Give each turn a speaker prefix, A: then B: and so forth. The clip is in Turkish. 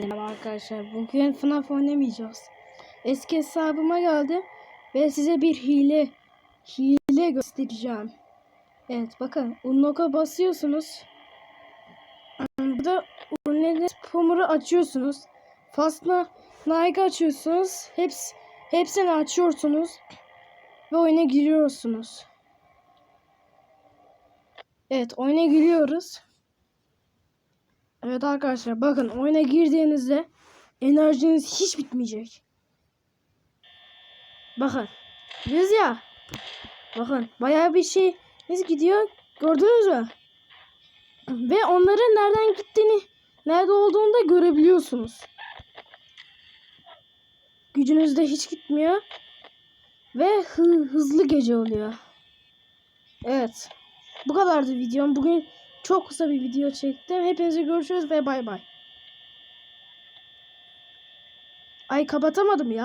A: Merhaba arkadaşlar. Bugün FNAF oynamayacağız. Eski hesabıma geldim ve size bir hile hile göstereceğim. Evet bakın Unlock'a basıyorsunuz. Burada Unlock'ın pomuru açıyorsunuz. Fastna Nike açıyorsunuz. Heps, hepsini açıyorsunuz. Ve oyuna giriyorsunuz. Evet oyuna giriyoruz. Evet arkadaşlar bakın oyuna girdiğinizde enerjiniz hiç bitmeyecek. Bakın. Diyoruz ya. Bakın bayağı bir şeyiniz gidiyor. Gördünüz mü? Ve onların nereden gittiğini, nerede olduğunu da görebiliyorsunuz. Gücünüz de hiç gitmiyor. Ve hı- hızlı gece oluyor. Evet. Bu kadardı videom. Bugün çok kısa bir video çektim. Hepinize görüşürüz ve bay bay. Ay kapatamadım ya.